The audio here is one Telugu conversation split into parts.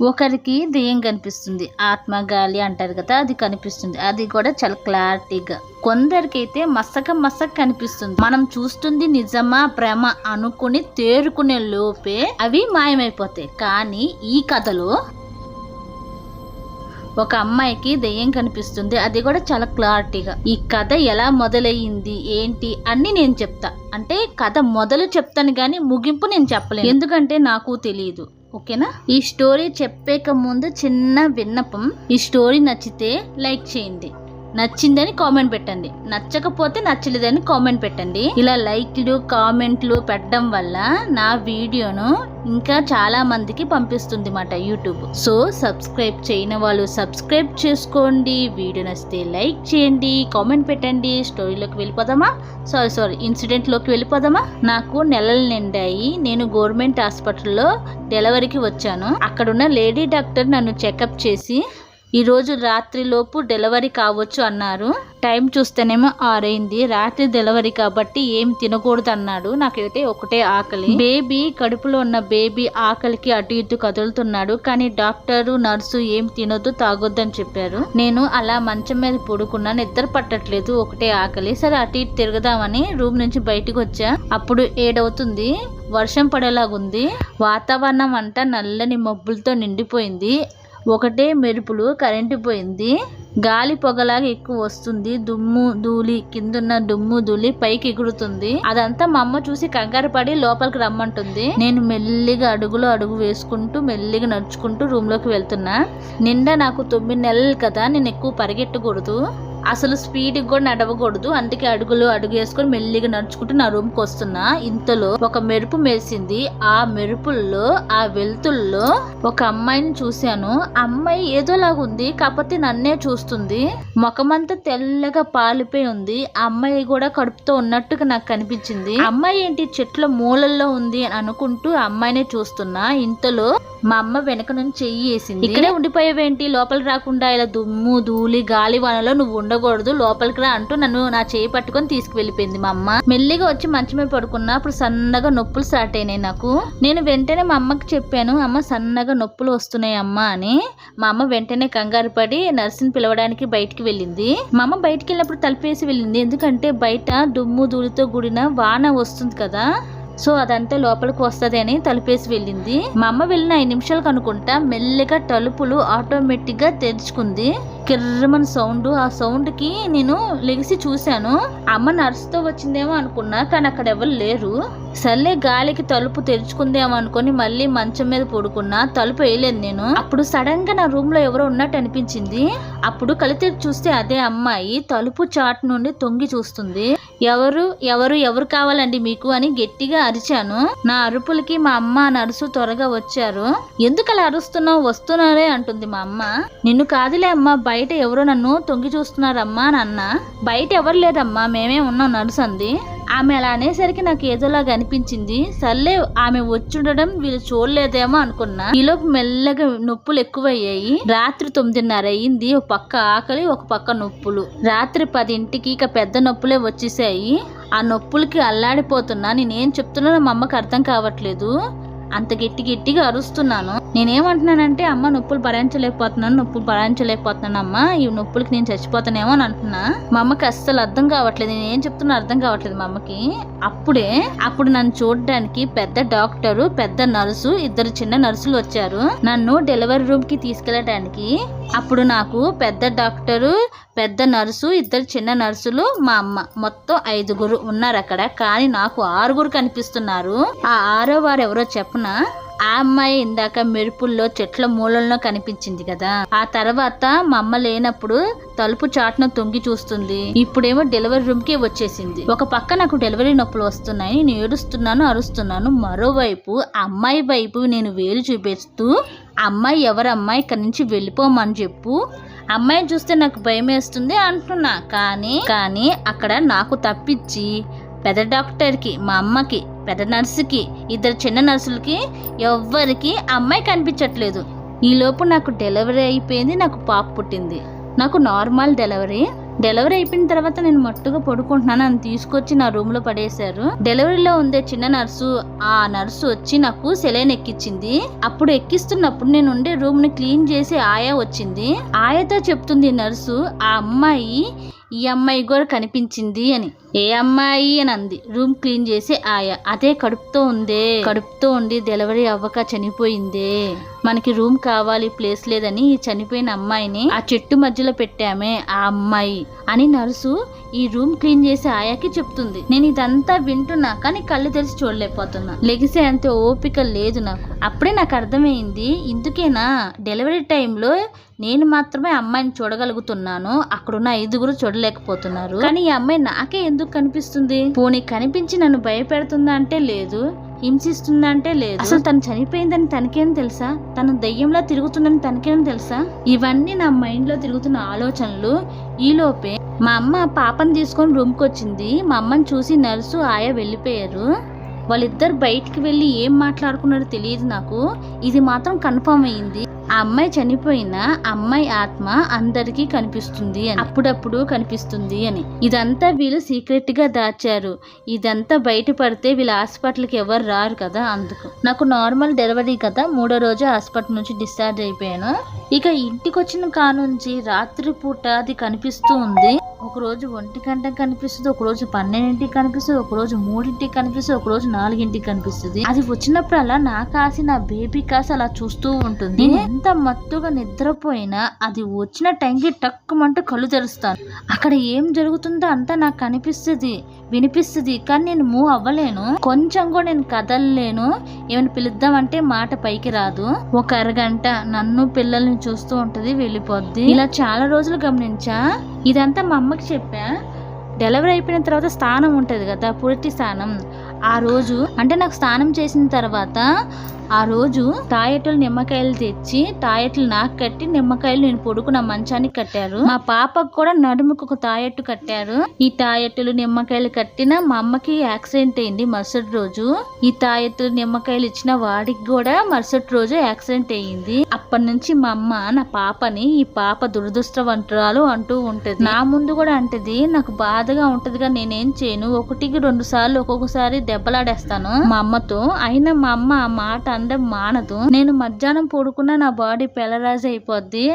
ఒకరికి దెయ్యం కనిపిస్తుంది. ఆత్మ గాలి అంటారు కదా అది కనిపిస్తుంది. అది కూడా చాలా క్లారిటీగా. కొందరికైతే మసక మసక కనిపిస్తుంది. మనం చూస్తుంది నిజమా ప్రేమ అనుకుని తేరుకునే లోపే అవి మాయమైపోతాయి. కానీ ఈ కథలో ఒక అమ్మాయికి దెయ్యం కనిపిస్తుంది. అది కూడా చాలా క్లారిటీగా. ఈ కథ ఎలా మొదలయ్యింది ఏంటి అన్ని నేను చెప్తా. అంటే కథ మొదలు చెప్తాను కానీ ముగింపు నేను చెప్పలేను. ఎందుకంటే నాకు తెలియదు ఓకేనా? ఈ స్టోరీ చెప్పేక ముందు చిన్న విన్నపం. ఈ స్టోరీ నచ్చితే లైక్ చేయండి. నచ్చిందని కామెంట్ పెట్టండి. నచ్చకపోతే నచ్చలేదని కామెంట్ పెట్టండి. ఇలా లైక్లు కామెంట్లు పెట్టడం వల్ల నా వీడియోను ఇంకా చాలా మందికి పంపిస్తుంది మాట యూట్యూబ్. సో సబ్స్క్రైబ్ చేయని వాళ్ళు సబ్స్క్రైబ్ చేసుకోండి. వీడియో నచ్చితే లైక్ చేయండి కామెంట్ పెట్టండి. స్టోరీలోకి వెళ్ళిపోదామా? సారీ సారీ ఇన్సిడెంట్లోకి వెళ్ళిపోదామా? నాకు నెలలు నిండాయి. నేను గవర్నమెంట్ హాస్పిటల్లో డెలివరీకి వచ్చాను. అక్కడున్న లేడీ డాక్టర్ నన్ను చెకప్ చేసి ఈరోజు రాత్రిలోపు డెలివరీ కావచ్చు అన్నారు. టైం చూస్తేనేమో ఆరైంది. రాత్రి డెలివరీ కాబట్టి ఏం తినకూడదు అన్నాడు నాకైతే ఒకటే ఆకలి. బేబీ కడుపులో ఉన్న బేబీ ఆకలికి అటు ఇటు కదులుతున్నాడు. కానీ డాక్టరు నర్సు ఏం తినొద్దు తాగొద్దు అని చెప్పారు. నేను అలా మంచం మీద పడుకున్నా నిద్ర పట్టట్లేదు. ఒకటే ఆకలి. సరే అటు ఇటు తిరగదామని రూమ్ నుంచి బయటకు వచ్చా. అప్పుడు ఏడవుతుంది. వర్షం పడేలాగుంది. వాతావరణం అంతా నల్లని మబ్బులతో నిండిపోయింది. ఒకటే మెరుపులు కరెంటు పోయింది గాలి పొగలాగా ఎక్కువ వస్తుంది. దుమ్ము ధూళి కిందున్న దుమ్ము ధూళి పైకి ఎగురుతుంది. అదంతా మా అమ్మ చూసి కంగారు పడి లోపలికి రమ్మంటుంది. నేను మెల్లిగా అడుగులో అడుగు వేసుకుంటూ మెల్లిగా నడుచుకుంటూ రూమ్లోకి వెళ్తున్నా. నిండా నాకు తొమ్మిది నెలలు కదా నేను ఎక్కువ పరిగెట్టకూడదు. అసలు స్పీడ్ కూడా నడవకూడదు. అందుకే అడుగులు అడుగు వేసుకొని మెల్లిగా నడుచుకుంటూ నా రూమ్కి వస్తున్నా. ఇంతలో ఒక మెరుపు మెరిసింది. ఆ మెరుపుల్లో ఆ వెలుతుల్లో ఒక అమ్మాయిని చూశాను. అమ్మాయి ఏదోలాగా ఉంది. కాకపోతే నన్నే చూస్తుంది. ముఖమంతా తెల్లగా పాలిపోయి ఉంది. ఆ అమ్మాయి కూడా కడుపుతో ఉన్నట్టుగా నాకు కనిపించింది. అమ్మాయి ఏంటి? చెట్ల మూలల్లో ఉంది అని అనుకుంటూ అమ్మాయినే చూస్తున్నా. ఇంతలో మా అమ్మ వెనక నుంచి చెయ్యి వేసింది. ఇక్కడే ఉండిపోయావేంటి? లోపల రాకుండా ఇలా దుమ్ము ధూళి గాలి వానలో నువ్వు ఉండకూడదు లోపలికి రా అంటూ నన్ను నా చేయి పట్టుకొని తీసుకువెళ్ళిపోయింది మా అమ్మ. మెల్లిగా వచ్చి మంచం మీద పడుకున్నా అప్పుడు సన్నగా నొప్పులు స్టార్ట్ అయినాయి నాకు. నేను వెంటనే మా అమ్మకి చెప్పాను అమ్మ సన్నగా నొప్పులు వస్తున్నాయి అమ్మ అని. మా అమ్మ వెంటనే కంగారు పడి నర్సుని పిలవడానికి బయటికి వెళ్ళింది. మా అమ్మ బయటికి వెళ్ళినప్పుడు తలుపేసి వెళ్ళింది. ఎందుకంటే బయట దుమ్ము ధూళితో కూడిన వాన వస్తుంది కదా సో అదంతా లోపలికి వస్తుంది అని తలుపేసి వెళ్ళింది. మా అమ్మ వెళ్ళిన ఐదు నిమిషాలకు అనుకుంటా మెల్లిగా తలుపులు ఆటోమేటిక్గా తెరుచుకుంది. కిర్రమని సౌండ్ ఆ సౌండ్కి నేను లెగిసి చూశాను. అమ్మ నర్సుతో వచ్చిందేమో అనుకున్నా కానీ అక్కడ ఎవరు లేరు. సర్లే గాలికి తలుపు తెరుచుకుందేమో అనుకొని మళ్ళీ మంచం మీద పడుకున్నా తలుపు వేయలేదు నేను. అప్పుడు సడన్గా నా రూమ్లో ఎవరో ఉన్నట్టు అనిపించింది. అప్పుడు కలితెరిచి చూస్తే అదే అమ్మాయి తలుపు చాటు నుండి తొంగి చూస్తుంది. ఎవరు ఎవరు ఎవరు కావాలండి మీకు అని గట్టిగా అరిచాను. నా అరుపులకి మా అమ్మ నర్సు త్వరగా వచ్చారు. ఎందుకు అలా అరుస్తున్నావు? వస్తున్నారే అంటుంది మా అమ్మ. నిన్ను కాదులే అమ్మ బయట బయట ఎవరో నన్ను తొంగి చూస్తున్నారమ్మా అని అన్న బయట ఎవరు లేదమ్మా మేమే ఉన్నాం నర్సు అంది ఆమె అలా అనేసరికి నాకు ఏదోలాగా అనిపించింది. సర్లే ఆమె వచ్చుండడం వీళ్ళు చూడలేదేమో అనుకున్నా. ఈలోపు మెల్లగా నొప్పులు ఎక్కువయ్యాయి. రాత్రి తొమ్మిదిన్నర అయ్యింది ఒక పక్క ఆకలి ఒక పక్క నొప్పులు. రాత్రి పదింటికి ఇక పెద్ద నొప్పులే వచ్చేసాయి. ఆ నొప్పులకి అల్లాడిపోతున్నా. నేనేం చెప్తున్నానో మా అమ్మకి అర్థం కావట్లేదు. అంత గట్టి గట్టిగా అరుస్తున్నాను. నేనేమంటున్నానంటే అమ్మ నొప్పులు భరించలేకపోతున్నాను నొప్పులు భరించలేకపోతున్నాను అమ్మ ఈ నొప్పులకి నేను చచ్చిపోతానేమో అని అంటున్నా. మా అమ్మకి అస్సలు అర్థం కావట్లేదు నేను ఏం చెప్తున్నా అర్థం కావట్లేదు మా అమ్మకి. అప్పుడే అప్పుడు నన్ను చూడడానికి పెద్ద డాక్టరు పెద్ద నర్సు ఇద్దరు చిన్న నర్సులు వచ్చారు. నన్ను డెలివరీ రూమ్కి తీసుకెళ్ళడానికి అప్పుడు నాకు పెద్ద డాక్టరు పెద్ద నర్సు ఇద్దరు చిన్న నర్సులు మా అమ్మ. మొత్తం ఐదుగురు ఉన్నారు అక్కడ. కానీ నాకు ఆరుగురు కనిపిస్తున్నారు. ఆ ఆరో వారు ఎవరో చెప్పనా? ఆ అమ్మాయి ఇందాక మెరుపుల్లో చెట్ల మూలల్లో కనిపించింది కదా. ఆ తర్వాత మా అమ్మ లేనప్పుడు తలుపు చాటున తొంగి చూస్తుంది. ఇప్పుడేమో డెలివరీ రూమ్కి వచ్చేసింది. ఒక పక్క నాకు డెలివరీ నొప్పులు వస్తున్నాయి. నేను ఏడుస్తున్నాను అరుస్తున్నాను. మరోవైపు అమ్మాయి వైపు నేను వేలు చూపిస్తూ అమ్మాయి ఎవరమ్మాయి ఇక్కడి నుంచి వెళ్ళిపోమని చెప్పు. అమ్మాయిని చూస్తే నాకు భయం వేస్తుంది అంటున్నా. కానీ కానీ అక్కడ నాకు తప్పించి పెద్ద డాక్టర్కి మా అమ్మకి పెద్ద నర్సుకి ఇద్దరు చిన్న నర్సులకి ఎవ్వరికి అమ్మాయి కనిపించట్లేదు. ఈలోపు నాకు డెలివరీ అయిపోయింది నాకు పాప పుట్టింది. నాకు నార్మల్ డెలివరీ డెలివరీ అయిపోయిన తర్వాత నేను మట్టుగా పడుకుంటున్నాను. అని తీసుకొచ్చి నా రూమ్లో పడేశారు. డెలివరీలో ఉండే చిన్న నర్సు ఆ నర్సు వచ్చి నాకు సెలైన్ ఎక్కించింది అప్పుడు ఎక్కిస్తున్నప్పుడు నేను ఉండే రూమ్ని క్లీన్ చేసి ఆయా వచ్చింది. ఆయతో చెప్తుంది నర్సు ఆ అమ్మాయి ఈ అమ్మాయి కూడా కనిపించింది అని. ఏ అమ్మాయి అని అంది. రూమ్ క్లీన్ చేసి ఆయా అదే కడుపుతో ఉందే కడుపుతో ఉండి డెలివరీ అవ్వక చనిపోయిందే. మనకి రూమ్ కావాలి ప్లేస్ లేదని చనిపోయిన అమ్మాయిని ఆ చెట్టు మధ్యలో పెట్టామే ఆ అమ్మాయి అని నర్సు ఈ రూమ్ క్లీన్ చేసి ఆయాకి చెప్తుంది. నేను ఇదంతా వింటున్నా కానీ కళ్ళు తెరిచి చూడలేకపోతున్నా. లెగిసే అంత ఓపిక లేదు నాకు. అప్పుడే నాకు అర్థమైంది ఇందుకేనా? డెలివరీ టైంలో నేను మాత్రమే అమ్మాయిని చూడగలుగుతున్నాను అక్కడున్న ఐదుగురు చూడలేకపోతున్నారు. కానీ ఈ అమ్మాయి నాకే ఎందుకు కనిపిస్తుంది? పోనీ కనిపించి నన్ను భయపెడుతుందా అంటే లేదు. హింసిస్తుందా అంటే లేదు. అసలు తను చనిపోయిందని తనకేం తెలుసా? తను దయ్యంలా తిరుగుతుందని తనకేం తెలుసా? ఇవన్నీ నా మైండ్లో తిరుగుతున్న ఆలోచనలు. ఈలోపే మా అమ్మ పాపని తీసుకొని రూమ్కి వచ్చింది మా అమ్మని చూసి నర్సు ఆయా వెళ్ళిపోయారు. వాళ్ళిద్దరు బయటికి వెళ్ళి ఏం మాట్లాడుకున్నారో తెలియదు నాకు. ఇది మాత్రం కన్ఫర్మ్ అయింది. ఆ అమ్మాయి చనిపోయిన అమ్మాయి ఆత్మ అందరికీ కనిపిస్తుంది అని. అప్పుడప్పుడు కనిపిస్తుంది అని. ఇదంతా వీళ్ళు సీక్రెట్గా దాచారు. ఇదంతా బయటపడితే వీళ్ళ హాస్పిటల్కి ఎవరు రారు కదా అందుకు. నాకు నార్మల్ డెలివరీ కదా మూడో రోజు హాస్పిటల్ నుంచి డిశ్చార్జ్ అయిపోయాను. ఇక ఇంటికి వచ్చిన కానుంచి రాత్రి పూట అది కనిపిస్తూ ఉంది. ఒక రోజు ఒంటి గంటకు కనిపిస్తుంది ఒక రోజు పన్నెండింటికి కనిపిస్తుంది ఒక రోజు మూడింటికి కనిపిస్తుంది ఒక రోజు నాలుగింటికి కనిపిస్తుంది. అది వచ్చినప్పుడల్లా నా కాసి నా బేబీ కాసి అలా చూస్తూ ఉంటుంది. నేను ఎంత మత్తుగా నిద్రపోయినా అది వచ్చిన టైంకి టక్కుమంటూ కళ్ళు తెరుస్తాను. అక్కడ ఏం జరుగుతుందో అంతా నాకు కనిపిస్తుంది వినిపిస్తుంది కానీ నేను మూవ్ అవ్వలేను. కొంచెం కూడా నేను కదలలేను. ఏమైనా పిలుద్దామంటే మాట పైకి రాదు. ఒక అరగంట నన్ను పిల్లల్ని చూస్తూ ఉంటుంది వెళ్ళిపోద్ది. ఇలా చాలా రోజులు గమనించా? ఇదంతా మా అమ్మకి చెప్పా. డెలివరీ అయిపోయిన తర్వాత స్థానం ఉంటుంది కదా పురిటి స్థానం. ఆ రోజు అంటే నాకు స్నానం చేసిన తర్వాత ఆ రోజు తాయెట్టులు నిమ్మకాయలు తెచ్చి తాయెట్లు నాకు కట్టి నిమ్మకాయలు నేను పొడుకున్న మంచానికి కట్టారు. మా పాపకు కూడా నడుముకు ఒక తాయెట్టు కట్టారు. ఈ తాయెట్టులు నిమ్మకాయలు కట్టిన మా అమ్మకి యాక్సిడెంట్ అయింది మరుసటి రోజు. ఈ తాయెత్తులు నిమ్మకాయలు ఇచ్చిన వాడికి కూడా మరుసటి రోజు యాక్సిడెంట్ అయ్యింది. అప్పటి నుంచి మా అమ్మ నా పాపని ఈ పాప దురదృష్టవంతురాలు అంటూ ఉంటది. నా ముందు కూడా అంటది నాకు బాధగా ఉంటదిగా నేనేం చేయను. ఒకటికి రెండు సార్లు ఒక్కొక్కసారి దెబ్బలాడేస్తాను. మా అమ్మతో అయినా మా అమ్మ ఆ మాట అందం మానదు. నేను మధ్యాహ్నం పడుకున్న నా బాడీ పెలరాజ్ అయిపోద్ది.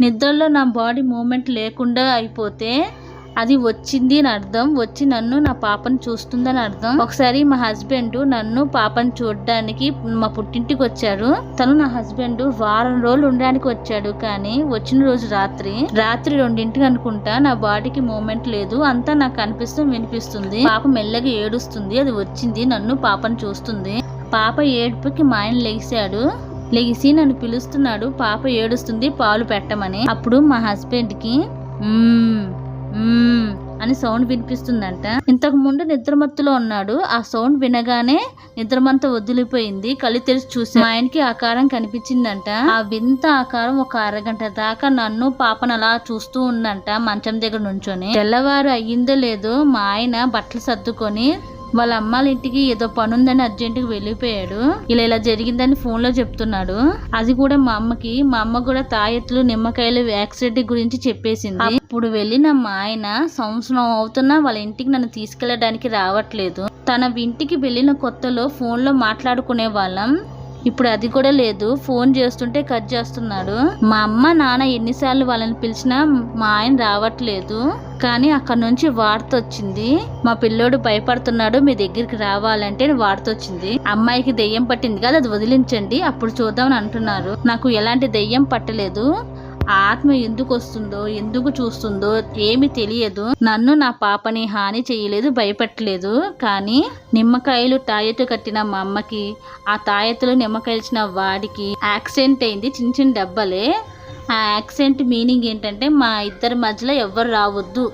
నిద్రలో నా బాడీ మూమెంట్ లేకుండా అయిపోతే అది వచ్చింది అని అర్థం. వచ్చి నన్ను నా పాపను చూస్తుందని అర్థం. ఒకసారి మా హస్బెండ్ నన్ను పాపను చూడడానికి మా పుట్టింటికి వచ్చారు. తను నా హస్బెండ్ వారం రోజులు ఉండడానికి వచ్చాడు. కానీ వచ్చిన రోజు రాత్రి రాత్రి రెండింటికి అనుకుంటా నా బాడీకి మూమెంట్ లేదు. అంతా నాకు అనిపిస్తూ వినిపిస్తుంది. పాప మెల్లగా ఏడుస్తుంది. అది వచ్చింది నన్ను పాపను చూస్తుంది. పాప ఏడుపుకి మా ఆయన లెగిశాడు లెగిసి నన్ను పిలుస్తున్నాడు. పాప ఏడుస్తుంది పాలు పెట్టమని. అప్పుడు మా హస్బెండ్కి అని సౌండ్ వినిపిస్తుందంట. ఇంతకు ముందు నిద్రమత్తులో ఉన్నాడు. ఆ సౌండ్ వినగానే నిద్రమంతా వదిలిపోయింది. కళ్ళు తెరిచి చూసి మా ఆయనకి ఆకారం కనిపించిందంట. ఆ వింత ఆకారం ఒక అరగంట దాకా నన్ను పాపను అలా చూస్తూ ఉందంట మంచం దగ్గర నుంచొని. తెల్లవారు అయ్యిందో లేదో మా ఆయన బట్టలు సర్దుకొని వాళ్ళ అమ్మాళ్ళ ఇంటికి ఏదో పని ఉందని అర్జెంటుగా వెళ్ళిపోయాడు. ఇలా ఇలా జరిగిందని ఫోన్లో చెప్తున్నాడు. అది కూడా మా అమ్మకి. మా అమ్మ కూడా తాయెత్తులు నిమ్మకాయలు యాక్సిడెంట్ గురించి చెప్పేసింది. అప్పుడు వెళ్ళిన మా ఆయన సంవత్సరం అవుతున్నా వాళ్ళ ఇంటికి నన్ను తీసుకెళ్ళడానికి రావట్లేదు. తన ఇంటికి వెళ్ళిన కొత్తలో ఫోన్లో మాట్లాడుకునే వాళ్ళం. ఇప్పుడు అది కూడా లేదు. ఫోన్ చేస్తుంటే కట్ చేస్తున్నాడు. మా అమ్మ నాన్న ఎన్నిసార్లు వాళ్ళని పిలిచినా మా ఆయన రావట్లేదు. కానీ అక్కడ నుంచి వార్త వచ్చింది. మా పిల్లోడు భయపడుతున్నాడు మీ దగ్గరికి రావాలంటే వార్త వచ్చింది. అమ్మాయికి దెయ్యం పట్టింది కదా అది వదిలించండి అప్పుడు చూద్దామని అంటున్నారు. నాకు ఎలాంటి దెయ్యం పట్టలేదు. ఆత్మ ఎందుకు వస్తుందో ఎందుకు చూస్తుందో ఏమి తెలియదు. నన్ను నా పాపని హాని చేయలేదు భయపెట్టలేదు. కానీ నిమ్మకాయలు తాయెత్తు కట్టిన మా అమ్మకి ఆ తాయెత్తులు నిమ్మకాయలు వాడికి యాక్సిడెంట్ అయింది చిన్న చిన్న డబ్బలే ఆ యాక్సిడెంట్ మీనింగ్ ఏంటంటే మా ఇద్దరి మధ్యలో ఎవ్వరు రావద్దు.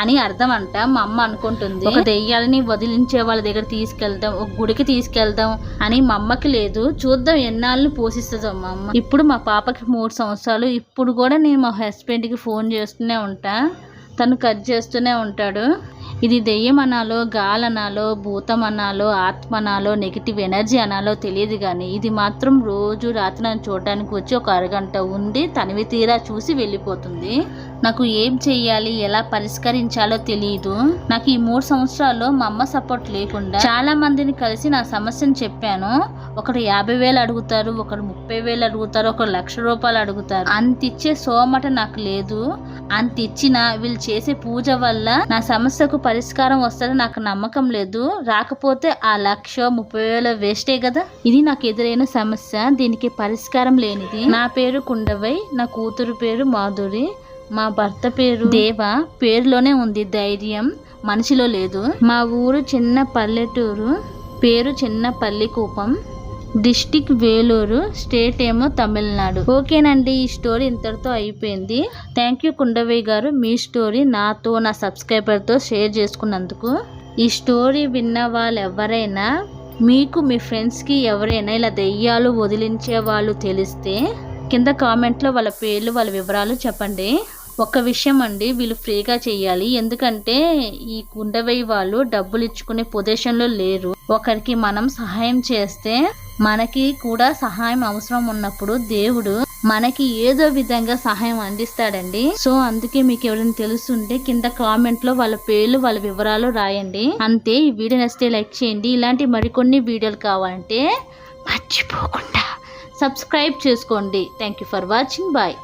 అని అర్థం అంట మా అమ్మ అనుకుంటుంది. ఒక దెయ్యాలని వదిలించే వాళ్ళ దగ్గర తీసుకెళ్దాం ఒక గుడికి తీసుకెళ్దాం అని మా అమ్మకి లేదు. చూద్దాం ఎన్నాళ్ళని పోషిస్తుందో మా అమ్మ. ఇప్పుడు మా పాపకి మూడు సంవత్సరాలు. ఇప్పుడు కూడా నేను మా హస్బెండ్కి ఫోన్ చేస్తూనే ఉంటా. తను కట్ చేస్తూనే ఉంటాడు. ఇది దెయ్యం అనాలో గాలనాలో భూతం అనాలో ఆత్మ అనాలో నెగిటివ్ ఎనర్జీ అనాలో తెలియదు కానీ ఇది మాత్రం రోజు రాత్రి నన్ను చూడడానికి వచ్చి ఒక అరగంట ఉండి తనివి తీరా చూసి వెళ్ళిపోతుంది. నాకు ఏం చెయ్యాలి ఎలా పరిష్కరించాలో తెలియదు నాకు ఈ మూడు సంవత్సరాల్లో మా అమ్మ సపోర్ట్ లేకుండా చాలా మందిని కలిసి నా సమస్యను చెప్పాను. ఒకరు యాభై వేలు అడుగుతారు ఒకరు ముప్పై వేలు అడుగుతారు ఒకరు లక్ష రూపాయలు అడుగుతారు. అంత ఇచ్చే సోమట నాకు లేదు. అంత ఇచ్చిన వీళ్ళు చేసే పూజ వల్ల నా సమస్యకు పరిష్కారం వస్తుందని నాకు నమ్మకం లేదు. రాకపోతే ఆ లక్ష ముప్పై వేల వేస్టే కదా. ఇది నాకు ఎదురైన సమస్య. దీనికి పరిష్కారం లేనిది. నా పేరు కుండవై నా కూతురు పేరు మాధురి. మా భర్త పేరు దేవ పేరులోనే ఉంది ధైర్యం మనిషిలో లేదు. మా ఊరు చిన్న పల్లెటూరు పేరు చిన్న పల్లికూపం. డిస్టిక్ వేలూరు స్టేట్ ఏమో తమిళనాడు. ఓకేనండి ఈ స్టోరీ ఇంతటితో అయిపోయింది. థ్యాంక్ యూ కుండవయ్య గారు మీ స్టోరీ నాతో నా సబ్స్క్రైబర్తో షేర్ చేసుకున్నందుకు. ఈ స్టోరీ విన్న వాళ్ళు ఎవరైనా మీకు మీ ఫ్రెండ్స్కి ఎవరైనా ఇలా దెయ్యాలు వదిలించే వాళ్ళు తెలిస్తే కింద కామెంట్లో వాళ్ళ పేర్లు వాళ్ళ వివరాలు చెప్పండి. ఒక విషయం అండి వీళ్ళు ఫ్రీగా చేయాలి ఎందుకంటే ఈ కుండవయ్య వాళ్ళు డబ్బులు ఇచ్చుకునే పొజిషన్లో లేరు. ఒకరికి మనం సహాయం చేస్తే మనకి కూడా సహాయం అవసరం ఉన్నప్పుడు దేవుడు మనకి ఏదో విధంగా సహాయం అందిస్తాడండి. సో అందుకే మీకు ఎవరైనా తెలుసుంటే కింద కామెంట్లో వాళ్ళ పేర్లు వాళ్ళ వివరాలు రాయండి. అంతే ఈ వీడియో నచ్చితే లైక్ చేయండి. ఇలాంటి మరికొన్ని వీడియోలు కావాలంటే మర్చిపోకుండా సబ్స్క్రైబ్ చేసుకోండి. Thank you for watching. Bye.